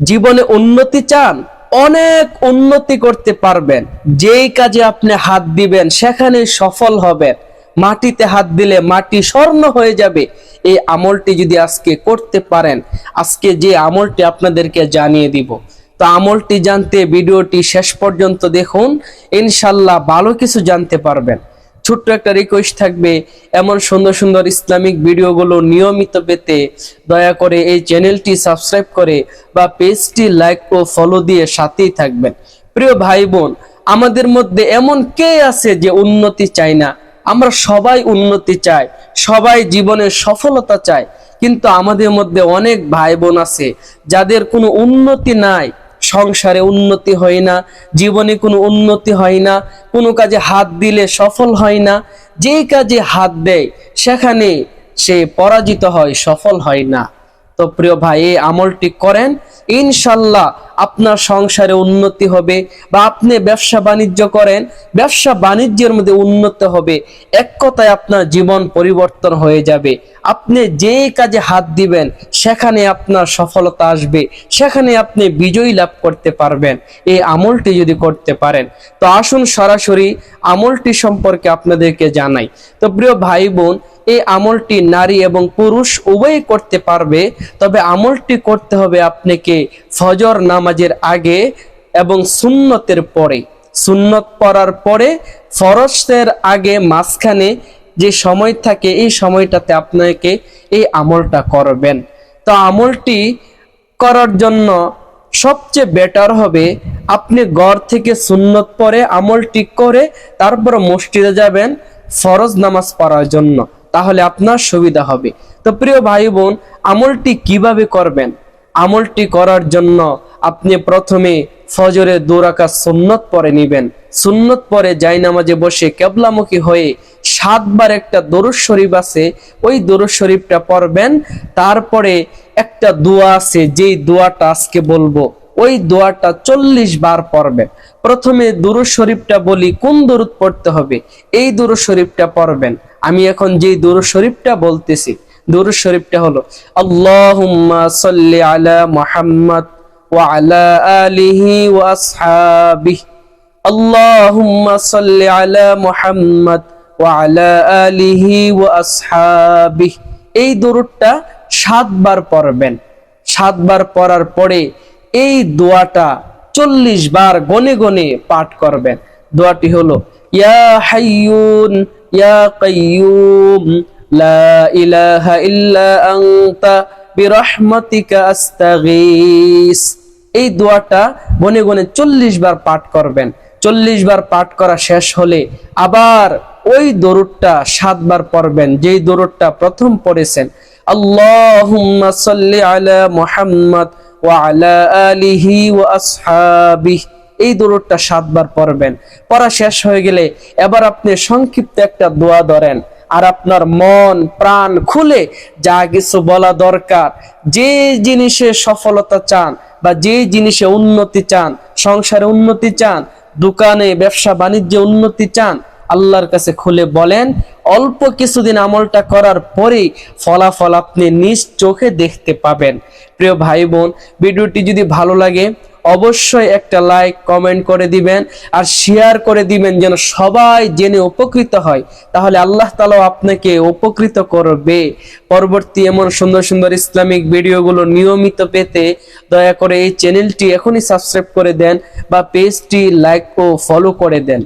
জীবনে উন্নতি চান, অনেক উন্নতি করতে পারবেন। যেই কাজে আপনি হাত দিবেন সেখানে সফল হবেন। মাটিতে হাত দিলে মাটি স্বর্ণ হয়ে যাবে। এই আমলটি যদি আজকে করতে পারেন, আজকে যে আমলটি আপনাদেরকে জানিয়ে দিব। তো আমলটি জানতে ভিডিওটি শেষ পর্যন্ত দেখুন। ইনশাল্লাহ ভালো কিছু জানতে পারবেন। ছোট্ট একটা রিকোয়েস্ট থাকবে, এমন সুন্দর সুন্দর ইসলামিক ভিডিওগুলো নিয়মিত পেতে দয়া করে এই চ্যানেলটি সাবস্ক্রাইব করে বা পেজটি লাইক ও ফলো দিয়ে সাথেই থাকবেন। প্রিয় ভাই বোন, আমাদের মধ্যে এমন কে আছে যে উন্নতি চায় না? আমরা সবাই উন্নতি চাই, সবাই জীবনে সফলতা চায় কিন্তু আমাদের মধ্যে অনেক ভাই বোন আছে যাদের কোনো উন্নতি নাই সংসারে উন্নতি হয় না, জীবনে কোনো উন্নতি হয় না, কোনো কাজে হাত দিলে সফল হয় না, যেই কাজে হাত দেয়, সেখানে সে পরাজিত হয়, সফল হয় না। তো প্রিয় ভাই, এই আমলটি করেন, ইনশাল্লাহ আপনার সংসারে উন্নতি হবে বা আপনি ব্যবসা বাণিজ্য করেন, ব্যবসা বাণিজ্যের মধ্যে উন্নত হবে, এক কথায় আপনার জীবন পরিবর্তন হয়ে যাবে। আপনি যে কাজে হাত দিবেন, সেখানে আপনার সফলতা আসবে, সেখানে আপনি বিজয়ী লাভ করতে পারবেন, এই আমলটি যদি করতে পারেন। তো আসুন সরাসরি আমলটি সম্পর্কে আপনাদেরকে জানাই। তো প্রিয় ভাই বোন এই আমলটি নারী এবং পুরুষ উভয়ই করতে পারবে। তবে আমলটি করতে হবে আপনাকে ফজর নামাজের আগে এবং সুন্নতের পরে। সুন্নত পড়ার পরে ফরজের আগে মাঝখানে যে সময় থাকে, এই সময়টাতে আপনাকে এই আমলটা করবেন। তো আমলটি করার জন্য সবচেয়ে বেটার হবে, আপনি ঘর থেকে সুন্নত পরে আমলটি করে তারপর মসজিদে যাবেন, ফরজ নামাজ পড়ার জন্য। তাহলে আপনার সুবিধা হবে। তো প্রিয় ভাই বোন আমলটি কীভাবে করবেন? আমলটি করার জন্য আপনি প্রথমে ফজরে দুরাকা সুন্নত পরে নিবেন। সুন্নত পরে নামাজে বসে কেবলামুখী হয়ে সাতবার একটা দরুদ শরীফ আছে, ওই দরুদ শরীফটা পড়বেন। তারপরে একটা দোয়া আছে, যেই দোয়াটা আজকে বলব, ওই দোয়াটা চল্লিশ বার পড়বেন। প্রথমে দুরুদ শরীফটা বলি, কোন দরুদ পড়তে হবে? এই দুরুদ শরীফটা পড়বেন। আমি এখন যেই দুরুদ শরীফটা বলতেছি, দুরুদ শরীফটা হলো, আল্লাহুম্মা সাল্লি আলা মুহাম্মদ ওয়া আলা আলিহি ওয়া আসহাবিহি, আল্লাহুম্মা সাল্লি আলা মুহাম্মদ ওয়া আলা আলিহি ওয়া আসহাবিহি। এই দরুদটা সাতবার পড়বেন। সাতবার পড়ার পরে এই দোয়াটা চল্লিশ বার গনে গনে পাঠ করবেন। দোয়াটি হলো ইয়া হাইয়ুন, ইয়া কাইয়ুম, লা ইলাহা ইল্লা আনতা বিরহমাতিকা আস্তাগীস। এই দোয়াটা গনে গনে চল্লিশ বার পাঠ করবেন। চল্লিশ বার পাঠ করা শেষ হলে আবার ওই দরুদটা সাতবার পড়বেন। যেই দরুদটা প্রথম পড়েছেন, আল্লাহুম্মা সাল্লি আলা মুহাম্মদ ওয়া আলা আলিহি ওয়া আসহাবিহি। এই দরুদটা সাতবার পড়বেন। পড়া শেষ হয়ে গেলে এবার আপনি সংক্ষিপ্ত একটা দোয়া ধরেন। আর আপনার মন, প্রাণ খুলে যা কিছু বলা দরকার, যে জিনিসে সফলতা চান বা যে জিনিসে উন্নতি চান, সংসারে উন্নতি চান, দোকানে, ব্যবসা, বাণিজ্যে উন্নতি চান আল্লাহর কাছে খুলে বলেন, অল্প কিছুদিন আমলটা করার পরেই ফলাফল আপনি নিজ চোখে দেখতে পাবেন। প্রিয় ভাই বোন ভিডিওটি যদি ভালো লাগে, অবশ্যই একটা লাইক, কমেন্ট করে দিবেন আর শেয়ার করে দিবেন যেন সবাই জেনে উপকৃত হয়। তাহলে আল্লাহ তালাও আপনাকে উপকৃত করবে। পরবর্তী এমন সুন্দর সুন্দর ইসলামিক ভিডিওগুলো নিয়মিত পেতে দয়া করে এই চ্যানেলটি এখনই সাবস্ক্রাইব করে দেন বা পেজটি লাইক ও ফলো করে দেন।